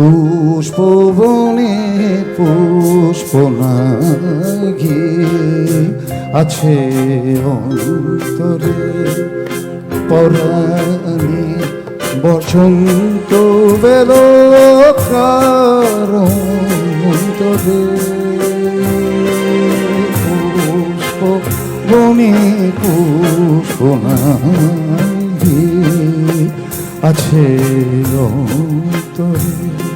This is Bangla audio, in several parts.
পুষ্পবনে পুষ্প নাগি আছে অন্তরে পরাণে বসন্ত বেল অন্তরে পুষ্প বনে পুষ্প নাগি আছে অন্তরে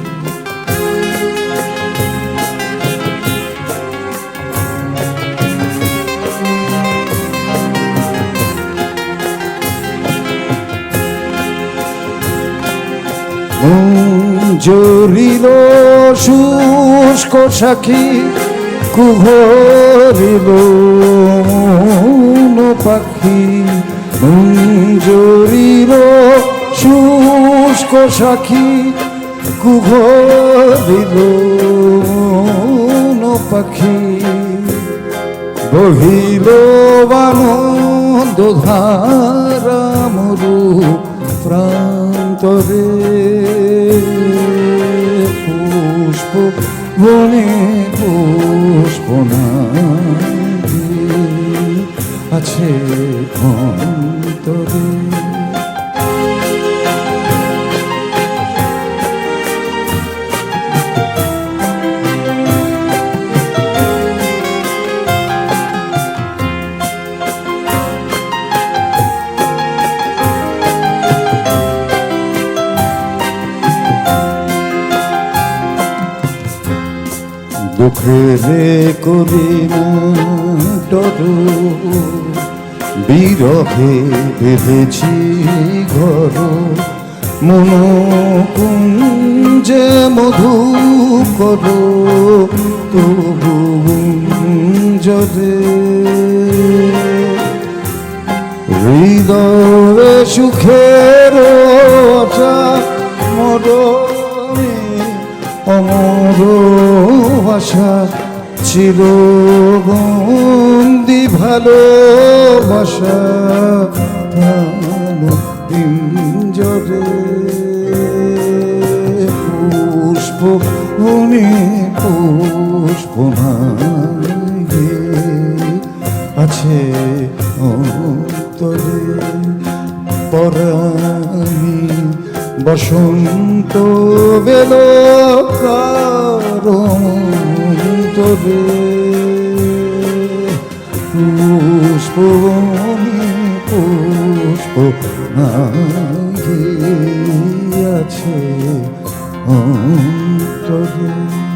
জরিল শুষ্ক সাক্ষী কুহরিল পাখি। জরিল শুষ্ক সাক্ষী কুহরিল পাখি। বহিল বানন্দ ধারা মরু প্রান্তরে বনে পুষ্প আছে অন্তরে। দুঃখেরে করি ডরু। বিরহে বেঁধেছি ঘর। মন কুঞ্জে মধু করো। তবু জরে হৃদয়ে সুখের মরণে অমর ভাষা ছিল বন্দি ভালোবাসা পিঞ্জরে? পুষ্প বনে পুষ্প আছে অন্তরে। পরাণী বসন্ত বেল কারন্তরে পুষ্পবনে পুষ্প আছে অন্তরে।